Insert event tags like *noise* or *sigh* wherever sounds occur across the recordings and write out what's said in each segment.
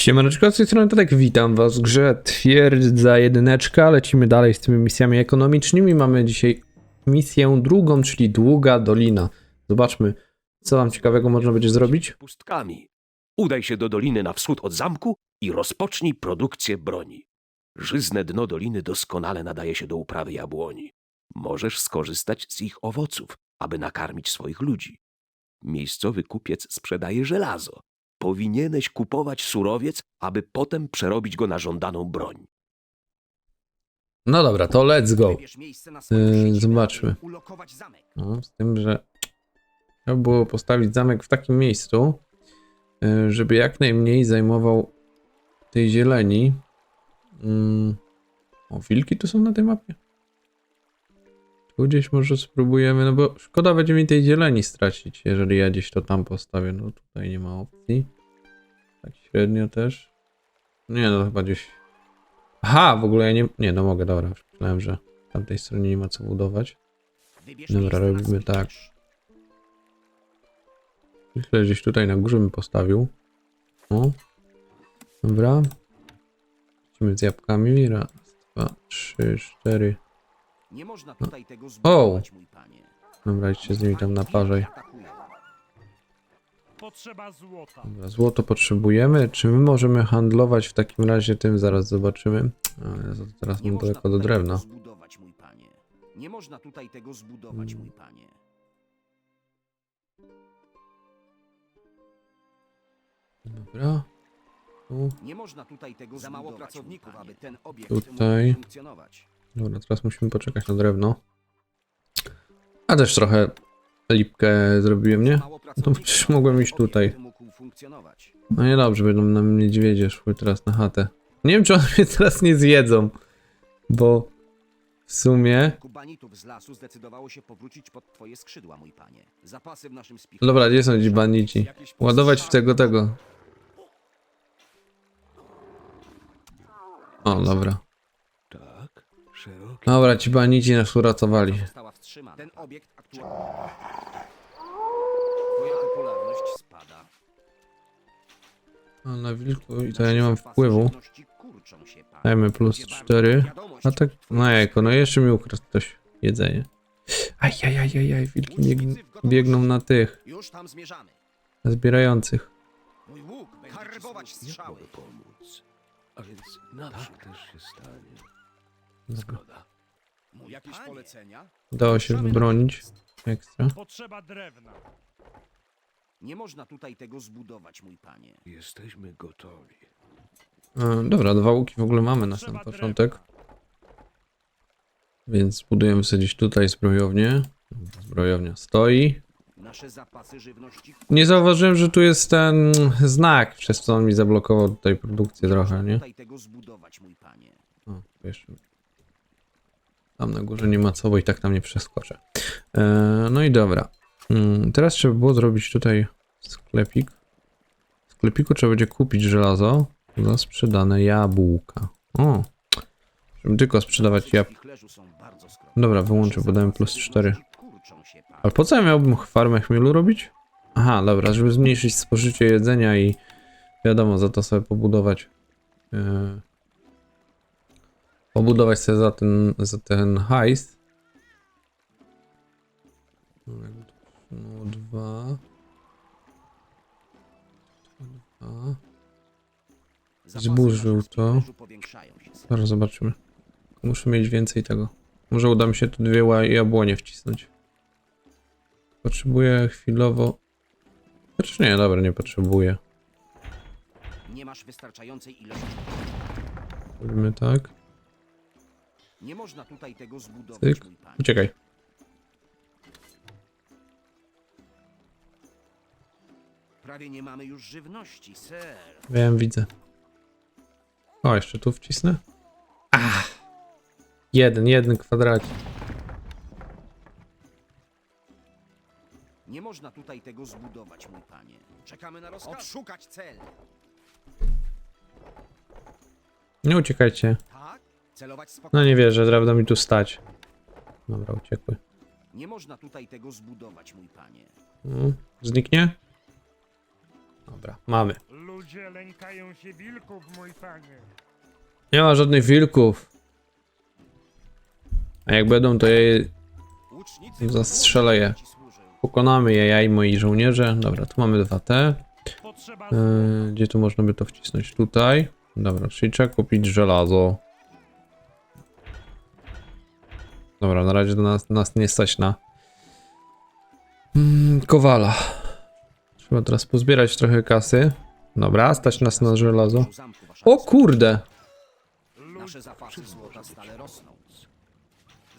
Siemaneczko, z tej strony Tadek, witam was w grze Twierdza jedyneczka, lecimy dalej z tymi misjami ekonomicznymi, mamy dzisiaj misję drugą, czyli Długa Dolina. Zobaczmy, co tam ciekawego można będzie zrobić. pustkami. Udaj się do doliny na wschód od zamku i rozpocznij produkcję broni. Żyzne dno doliny doskonale nadaje się do uprawy jabłoni. Możesz skorzystać z ich owoców, aby nakarmić swoich ludzi. Miejscowy kupiec sprzedaje żelazo. Powinieneś kupować surowiec, aby potem przerobić go na żądaną broń. No dobra, to let's go. Wybierz miejsce na swoim Yy, zobaczmy. aby Ulokować zamek. No, z tym, że trzeba było postawić zamek w takim miejscu, y, żeby jak najmniej zajmował tej zieleni. Mm. O, wilki tu są na tej mapie? Tu gdzieś może spróbujemy, no bo szkoda będzie mi tej zieleni stracić, jeżeli ja gdzieś to tam postawię. No tutaj nie ma opcji. Tak średnio też. Nie, no chyba gdzieś... Aha, w ogóle ja nie... Nie, no mogę, dobra. Myślałem, że w tamtej stronie nie ma co budować. Dobra, robimy tak. Myślę, że gdzieś tutaj na górze bym postawił. O. Dobra. Lecimy z jabłkami. Raz, dwa, trzy, cztery. Nie można No. tutaj tego zbudować, mój panie. Dobra, idźcie z nimi tam na parzej. Potrzeba złota. Dobra, złoto potrzebujemy. Czy my możemy handlować w takim razie tym? Zaraz zobaczymy. A, Jezu, to teraz Nie mam można daleko do tutaj drewna. zbudować, mój panie. Nie można tutaj tego zbudować, mój panie. Dobra. Tu. Nie można tutaj tego Za mało pracowników, aby ten obiekt Tutaj. mógł funkcjonować. Dobra, teraz musimy poczekać na drewno. A też trochę lipkę zrobiłem, nie? Mało pracowników, przecież mogłem iść tutaj. No niedobrze, będą nam niedźwiedzie szły teraz na chatę. Nie wiem, czy one mnie teraz nie zjedzą, bo w sumie... Kubanitów z lasu zdecydowało się powrócić pod twoje skrzydła, mój panie. Zapasy w naszym spichu. Dobra, gdzie są ci bandici? Ładować w tego, tego. O, dobra. Tak. Dobra, ci bandici nas uratowali. Została wstrzymana. Ten obiekt aktualnie. Twoja popularność spada. A na wilku i to ja nie mam wpływu. Żywności kurczą się, panie. Dajmy plus Ludzie bardzo 4. wiadomość A tak, no jajko, no jeszcze mi ukradł ktoś jedzenie. Ajajajajaj, wilki bieg biegną na tych, Już tam zmierzamy. na zbierających. Mój łuk będzie strzały. mogę pomóc? A więc naprzód też się stanie. Zgoda. Mój Jakieś polecenia? Udało się wybronić. Ekstra. Potrzeba drewna. Nie można tutaj tego zbudować, mój panie. Jesteśmy gotowi. E, dobra, dwa łuki w ogóle mamy na sam Potrzeba początek. Więc zbudujemy sobie gdzieś tutaj zbrojownię. Zbrojownia stoi. Nasze zapasy żywności Nie zauważyłem, że tu jest ten znak, przez co on mi zablokował tutaj produkcję trochę, nie? tutaj tego zbudować, mój panie. O, tu jeszcze. Tam na górze nie ma co, bo i tak tam nie przeskoczę. E, no i dobra. Mm, teraz trzeba było zrobić tutaj sklepik. W sklepiku trzeba będzie kupić żelazo za sprzedane jabłka. O, żeby tylko sprzedawać jabłka. Dobra, wyłączę, bo dałem plus 4. żywności kurczą się, panie. Ale po co ja miałbym farmę chmielu robić? Aha, dobra, żeby zmniejszyć spożycie jedzenia i wiadomo, za to sobie pobudować. Yy, pobudować sobie za ten, za ten hajs. No, dwa. Dwa. Zburzył to. Zaraz zobaczymy. Muszę mieć więcej tego. Może uda mi się tu dwie jabłonie wcisnąć. Potrzebuję chwilowo... Znaczy nie, dobra, nie potrzebuję. Nie masz wystarczającej ilości. Robimy tak. Nie można tutaj tego zbudować, mój panie. Uciekaj. Prawie nie mamy już żywności, ser. Wiem, widzę. O, jeszcze tu wcisnę. Ach! Jeden, jeden kwadracie. Nie można tutaj tego zbudować, mój panie. Czekamy na rozkaz. Odszukać cel. Nie uciekajcie. Tak? No nie wierzę, drewno mi tu stać. Dobra, uciekły. Nie można tutaj tego zbudować, mój panie. Mm, Zniknie? Dobra, mamy. Ludzie lękają się wilków, mój panie. Nie ma żadnych wilków. A jak będą, to je Łucznicy Zastrzelę je. gotowości ci służą. pokonamy, ja, ja i moi żołnierze. Dobra, tu mamy dwa te. Potrzeba Yy, gdzie tu można by to wcisnąć? Tutaj. Dobra, czyli trzeba kupić żelazo. Dobra, na razie do nas, nas nie stać na mm, kowala. Trzeba teraz pozbierać trochę kasy. Dobra, stać nas na żelazo. O kurde! Nasze zapasy złota stale rosną.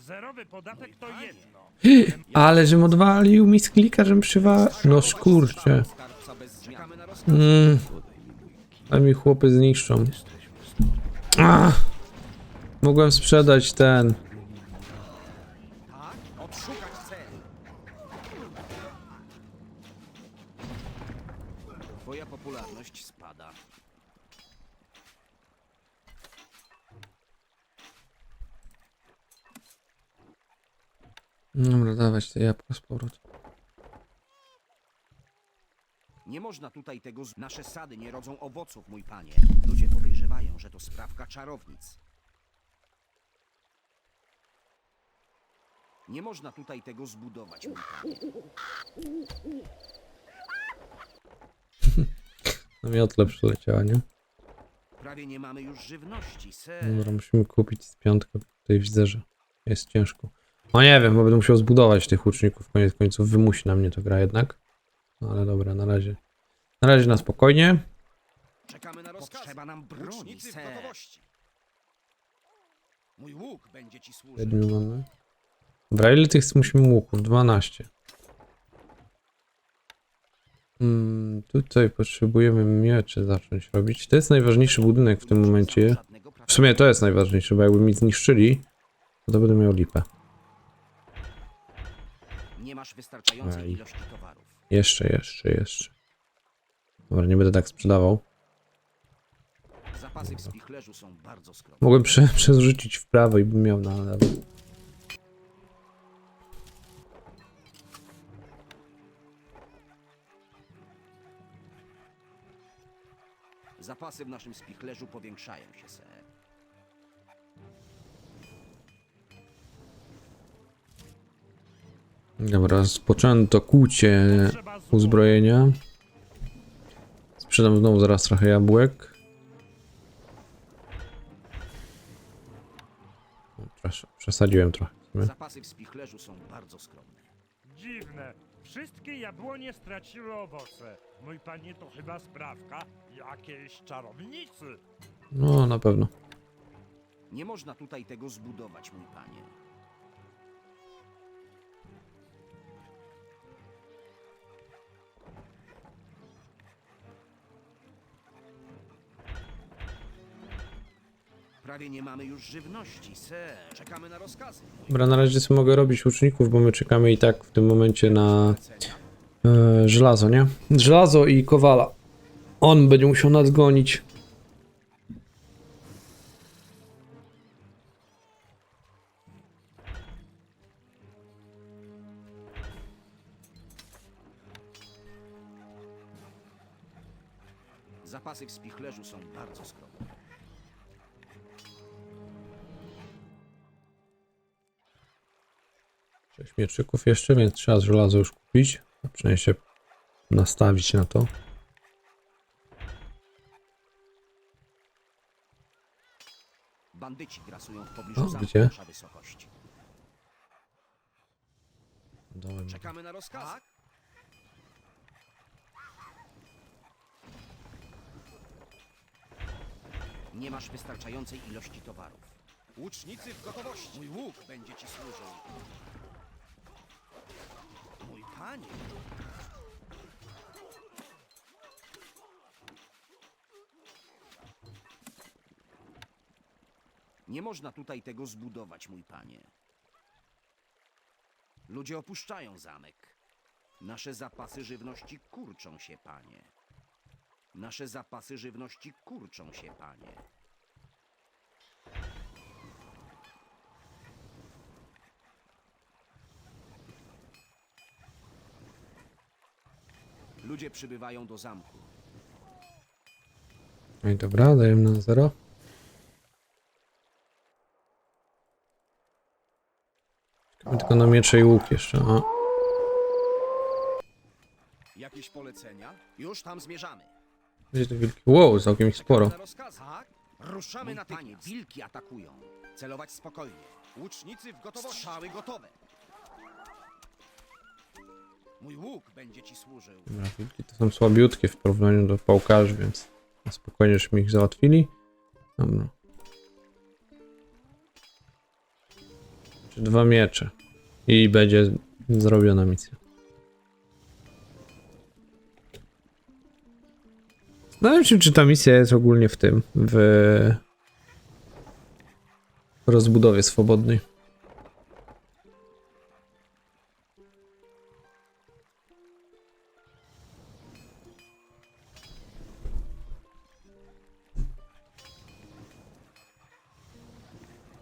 Zerowy podatek to jedno. *gasps* Ale żem odwalił mi z klika, żem przywa... No rozkaz. Mm. Ale mi chłopy zniszczą. Ach. Mogłem sprzedać ten. Tak? Odszukać cel. Twoja popularność spada. Dobra, dawać te jabłko z powrotem. Nie można tutaj tego z... Nasze sady nie rodzą owoców, mój panie. Ludzie podejrzewają, że to sprawka czarownic. Nie można tutaj tego zbudować, mój panie. *laughs* Na miotle przyleciała, nie? Prawie nie mamy już żywności, ser. Dobra, musimy kupić z piątkę. Tutaj widzę, że jest ciężko. No nie wiem, bo będę musiał zbudować tych łuczników. Koniec końców wymusi na mnie to gra jednak. No ale dobra, na razie. Na razie na spokojnie. Czekamy na rozkaz. Potrzeba nam broni, w gotowości. Mój łuk będzie ci służył. Siedmiu mamy. Dobra, ile tych musimy łuków? 12. Hmm, tutaj potrzebujemy miecze zacząć robić. To jest najważniejszy budynek w tym momencie. W sumie to jest najważniejsze, bo jakby mi zniszczyli, to, to będę miał lipę. Masz wystarczającej Ej. ilości towarów. Jeszcze, jeszcze, jeszcze. Dobra, nie będę tak sprzedawał. Zapasy w spichlerzu są bardzo skromne. Mogłem prze, *laughs* przerzucić w prawo i bym miał na lewo. Zapasy w naszym spichlerzu powiększają się, ser. Dobra, rozpoczęto kłucie uzbrojenia. Sprzedam znowu zaraz trochę jabłek. O, przes- Przesadziłem trochę. Zapasy w spichlerzu są bardzo skromne. Dziwne. Wszystkie jabłonie straciły owoce. Mój panie, to chyba sprawka jakiejś czarownicy. No, na pewno. Nie można tutaj tego zbudować, mój panie. Prawie nie mamy już żywności, ser. Czekamy na rozkazy. Dobra, na razie sobie mogę robić łuczników, bo my czekamy i tak w tym momencie na e, żelazo, nie? Żelazo i kowala. On będzie musiał nadgonić. Zapasy w spichlerzu są bardzo skromne. Sześć mieczyków jeszcze, więc trzeba żelazo już kupić. A przynajmniej się nastawić na to. Bandyci grasują w pobliżu O, gdzie? Dołem. Czekamy na rozkaz. Nie masz wystarczającej ilości towarów. Łucznicy w gotowości. Mój łuk będzie ci służył. Panie. Nie można tutaj tego zbudować, mój panie. Ludzie opuszczają zamek. Nasze zapasy żywności kurczą się, panie. Nasze zapasy żywności kurczą się, panie. Ludzie przybywają do zamku. No i dobra, dajemy na zero. Czekamy tylko na miecze i łuk jeszcze. O. Jakieś polecenia? Już tam zmierzamy. Gdzie te wilki? Wow, całkiem ich sporo. Tak? Ruszamy na panie. Wilki atakują. Celować spokojnie. Łucznicy w gotowości. Strzały gotowe. Mój łuk będzie ci służył. Dobra, wilki to są słabiutkie w porównaniu do pałkarzy, więc na spokojnie żeśmy ich załatwili. Dobra. Dwa miecze. I będzie zrobiona misja. Zastanawiam się, czy ta misja jest ogólnie w tym, w rozbudowie swobodnej.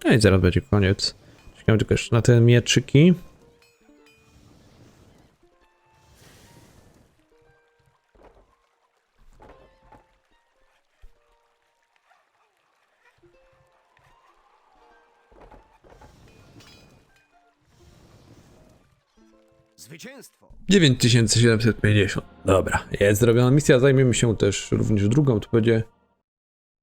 No i zaraz będzie koniec. Czekam tylko jeszcze na te mieczyki. Zwycięstwo. 9750. Dobra, jest zrobiona misja. Zajmiemy się też również drugą. To będzie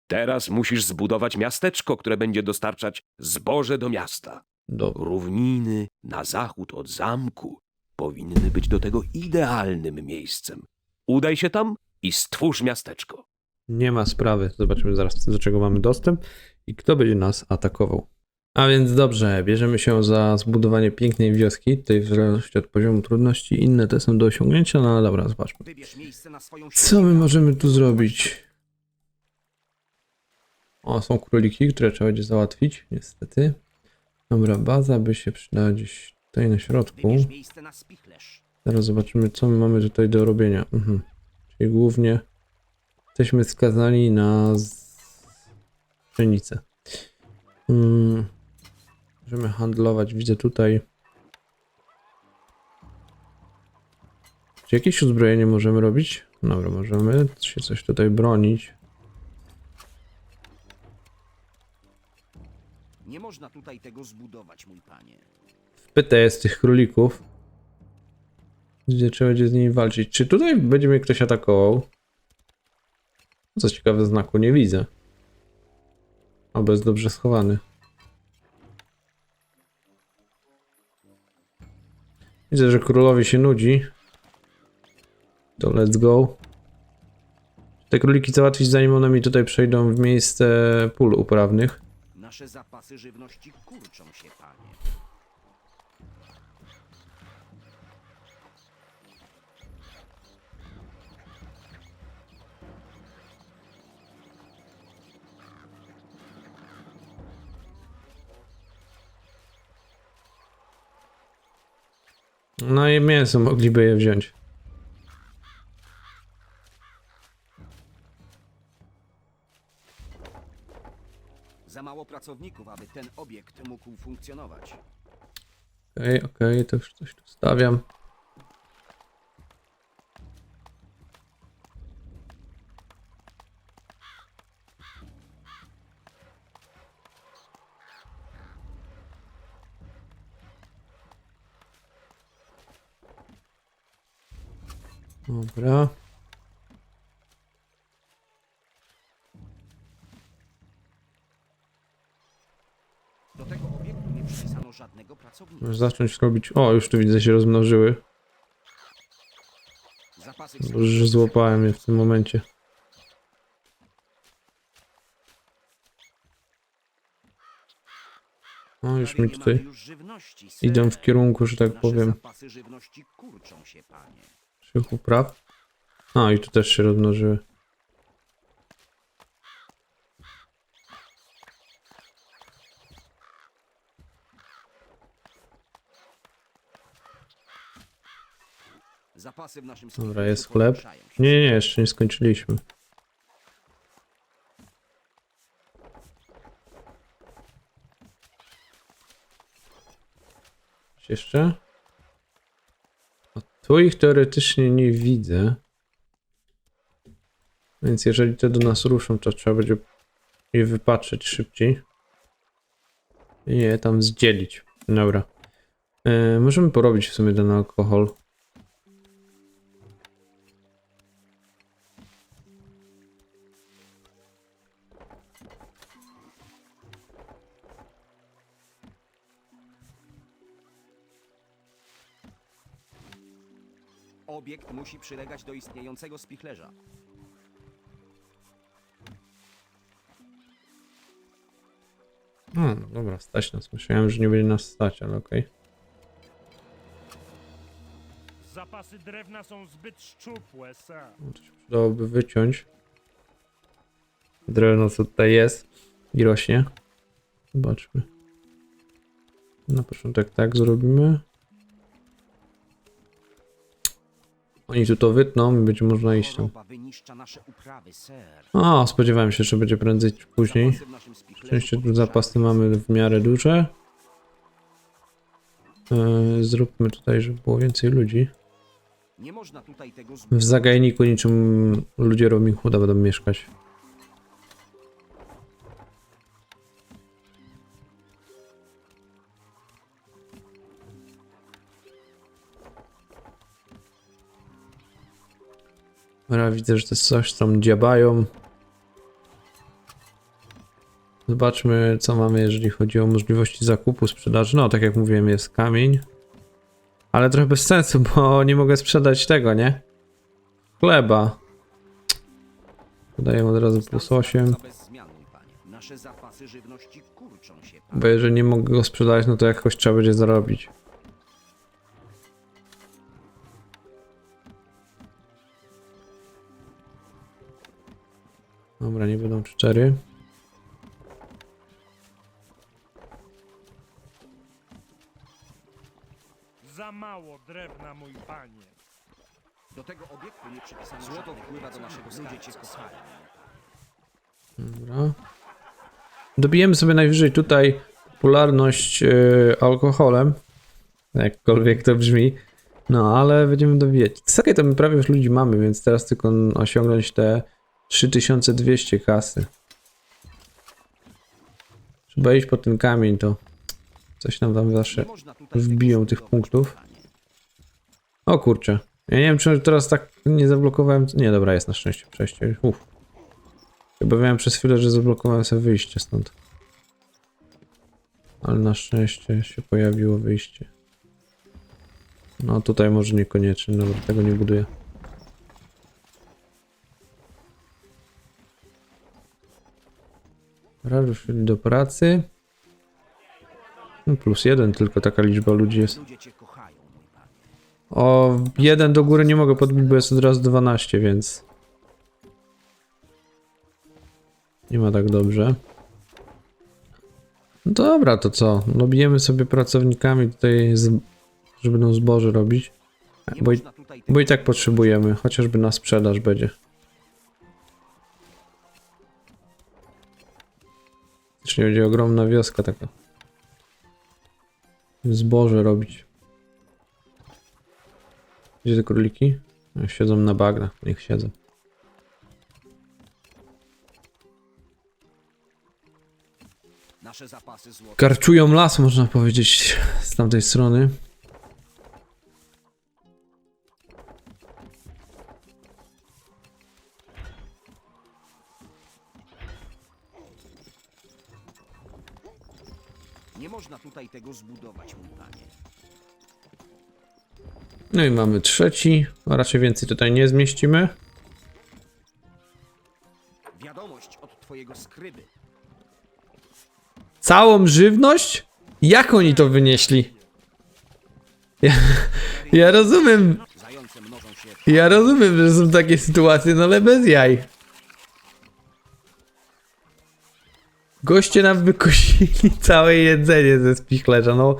Teraz musisz zbudować miasteczko, które będzie dostarczać zboże do miasta. do Równiny na zachód od zamku powinny być do tego idealnym miejscem. Udaj się tam i stwórz miasteczko. Nie ma sprawy. Zobaczymy zaraz, do czego mamy dostęp i kto będzie nas atakował. A więc dobrze, bierzemy się za zbudowanie pięknej wioski. Tutaj w zależności od poziomu trudności inne te są do osiągnięcia, no ale dobra, zobaczmy. Co my możemy tu zrobić? O, są króliki, które trzeba będzie załatwić, niestety. Dobra, baza by się przydała gdzieś tutaj na środku. Zaraz zobaczymy, co my mamy tutaj do robienia. Mhm. Czyli głównie jesteśmy skazani na pszenicę. Mm. Możemy handlować, widzę tutaj. Czy jakieś uzbrojenie możemy robić? Dobra, możemy się coś tutaj bronić. Nie można tutaj tego zbudować, mój panie. Wpytę jest tych królików. Gdzie trzeba będzie z nimi walczyć. Czy tutaj będzie mnie ktoś atakował? Co ciekawe, znaku nie widzę. Albo jest dobrze schowany. Widzę, że królowi się nudzi. To let's go. Te króliki załatwić zanim one mi tutaj przejdą w miejsce pól uprawnych. Nasze zapasy żywności kurczą się, panie. No i mięso mogliby je wziąć. Pracowników, aby ten obiekt mógł funkcjonować. Okej, okej, to już coś tu stawiam. Dobra. Możesz zacząć robić. O, już tu widzę się rozmnożyły. Że złapałem je w tym momencie. O, już mi tutaj już idą w kierunku, że tak powiem, się, upraw. A, i tu też się rozmnożyły. Zapasy w naszym Dobra, sklepie jest chleb. się. Nie, nie, nie, jeszcze nie skończyliśmy. Coś jeszcze? O, tu ich teoretycznie nie widzę. Więc jeżeli te do nas ruszą, to trzeba będzie je wypatrzeć szybciej. I je tam zdzielić. Dobra. E, możemy porobić w sumie ten alkohol. Obiekt musi przylegać do istniejącego spichlerza. No, dobra, stać nas. Myślałem, że nie będzie nas stać, ale okej. Zapasy drewna są zbyt szczupłe, sir. No To się przydałoby wyciąć. Drewno co tutaj jest i rośnie. Zobaczmy. Na początek tak zrobimy. Oni tu to wytną i będzie można iść tam. Choroba wyniszcza nasze uprawy, ser. O, spodziewałem się, że będzie prędzej czy później. Zapasy w naszym spichlerzu Szczęście tu zapasy mamy w miarę duże. Yy, zróbmy tutaj, żeby było więcej ludzi. Nie można tutaj tego W zagajniku niczym ludzie Robin Hooda będą mieszkać. Dobra, widzę, że to jest coś tam dziabają. Zobaczmy, co mamy, jeżeli chodzi o możliwości zakupu, sprzedaży. No, tak jak mówiłem, jest kamień. Ale trochę bez sensu, bo nie mogę sprzedać tego, nie? Chleba. Podaję od razu plus 8. Za bez zmian, mój panie. Nasze zapasy żywności kurczą się, panie. Bo jeżeli nie mogę go sprzedać, no to jakoś trzeba będzie zarobić. Dobra, nie będą cztery. Za mało drewna, mój panie. Do tego obiektu nie przypisano Złoto wpływa do naszego kochają. Dobra. Dobijemy sobie najwyżej tutaj popularność yy, alkoholem. Jakkolwiek to brzmi. No, ale będziemy dobijać. Okej, to my prawie już ludzi mamy, więc teraz tylko osiągnąć te 3200 kasy. Trzeba iść po ten kamień, to coś nam tam zawsze... Wbiją tych punktów. O kurczę. Ja nie wiem, czy teraz tak nie zablokowałem... Nie, dobra, jest na szczęście przejście. Uff. Chyba miałem przez chwilę, że zablokowałem sobie wyjście stąd. Ale na szczęście się pojawiło wyjście. No tutaj może niekoniecznie, dobra, tego nie buduję. Dobra, ruszyli do pracy. No plus jeden, tylko taka liczba ludzi jest. O, jeden do góry nie mogę podbić, bo jest od razu 12, więc... Nie ma tak dobrze. No Dobra, to co? No bijemy sobie pracownikami tutaj, z... że będą zboże robić. Bo i, bo i tak potrzebujemy, chociażby na sprzedaż będzie. Czyli będzie ogromna wioska taka. Zboże robić. Gdzie te króliki? Siedzą na bagnach, niech siedzą. Karczują las, można powiedzieć, z tamtej strony. Tutaj tego zbudować, mój panie. No i mamy trzeci, a raczej więcej tutaj nie zmieścimy. Wiadomość od twojego skryby. Całą żywność? Jak oni to wynieśli? Ja, ja rozumiem, Zające mnożą się. ja rozumiem, że są takie sytuacje, no ale bez jaj. Goście nam wykosili całe jedzenie ze spichlerza, no.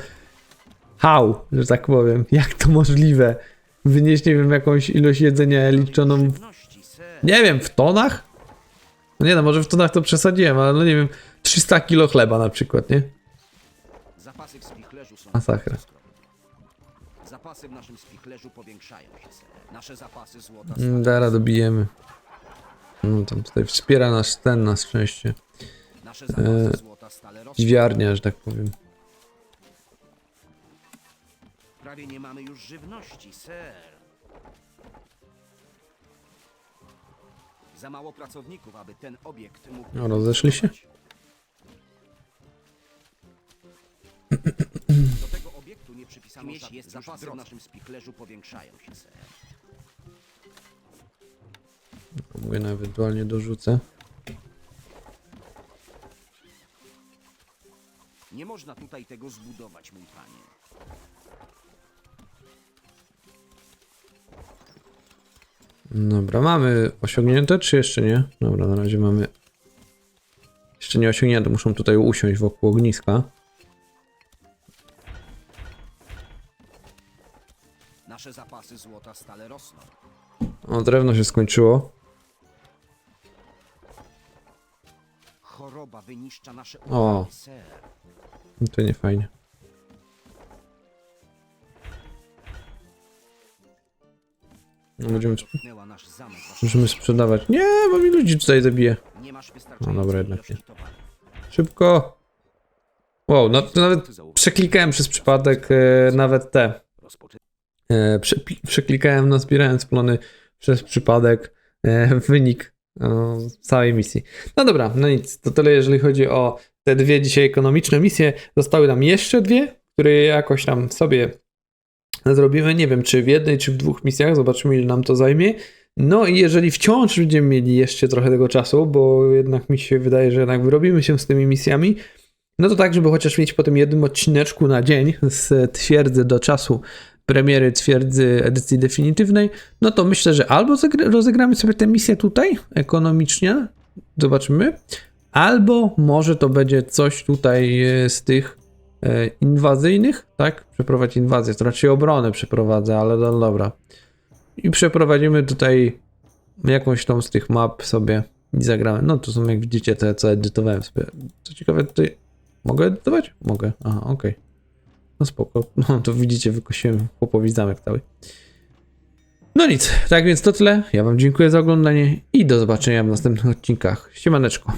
How, że tak powiem. Jak to możliwe? Wynieść, nie wiem, jakąś ilość jedzenia liczoną, nie wiem, w tonach? No nie no, może w tonach to przesadziłem, ale no nie wiem, 300 kilo chleba na przykład, nie? Zapasy w spichlerzu są. Masakra. Zapasy w naszym spichlerzu powiększają się. Nasze zapasy złota. Mm, Dara dobijemy. No tam tutaj wspiera nas ten na szczęście. E, złota stale rosną. Dziwiarnia, że tak powiem. Prawie nie mamy już żywności, ser. Za mało pracowników, aby ten obiekt mógł... No, rozeszli się? Do tego obiektu nie przypisano żadnych jest zapasy w naszym spichlerzu powiększają się, ser. Mogę na ewentualnie dorzucę. Nie można tutaj tego zbudować, mój panie. Dobra, mamy osiągnięte, czy jeszcze nie? Dobra, na razie mamy. Jeszcze nie osiągnięte, muszą tutaj usiąść wokół ogniska. Nasze zapasy złota stale rosną. O, drewno się skończyło. Choroba wyniszcza nasze O. ser. To nie fajnie. No, będziemy, Dotknęła nasz zamek. możemy sprzedawać. Nie, bo mi ludzi tutaj zabije. Nie masz wystarczającej No dobra, jednak ilości nie. towaru. Szybko. Wow, no to nawet przeklikałem przez przypadek e, nawet te. E, przeklikałem, zbierając plony przez przypadek e, wynik całej misji. No dobra, no nic, to tyle jeżeli chodzi o te dwie dzisiaj ekonomiczne misje. Zostały nam jeszcze dwie, które jakoś tam sobie zrobimy. Nie wiem, czy w jednej, czy w dwóch misjach, zobaczymy ile nam to zajmie. No i jeżeli wciąż będziemy mieli jeszcze trochę tego czasu, bo jednak mi się wydaje, że jednak wyrobimy się z tymi misjami, no to tak, żeby chociaż mieć po tym jednym odcineczku na dzień z twierdzy do czasu premiery twierdzy edycji definitywnej, no to myślę, że albo rozegramy sobie tę misję tutaj, ekonomicznie, zobaczymy, albo może to będzie coś tutaj e, z tych e, inwazyjnych, tak? Przeprowadzić inwazję, to raczej obronę przeprowadzę, ale no dobra. I przeprowadzimy tutaj jakąś tą z tych map sobie i zagramy. No to są jak widzicie te, co edytowałem sobie. Co ciekawe, tutaj mogę edytować? Mogę, aha, okej. No spoko. *laughs* No to widzicie, wykosiłem chłopowi zamek cały. No nic, tak więc to tyle. Ja wam dziękuję za oglądanie i do zobaczenia w następnych odcinkach. Siemaneczko.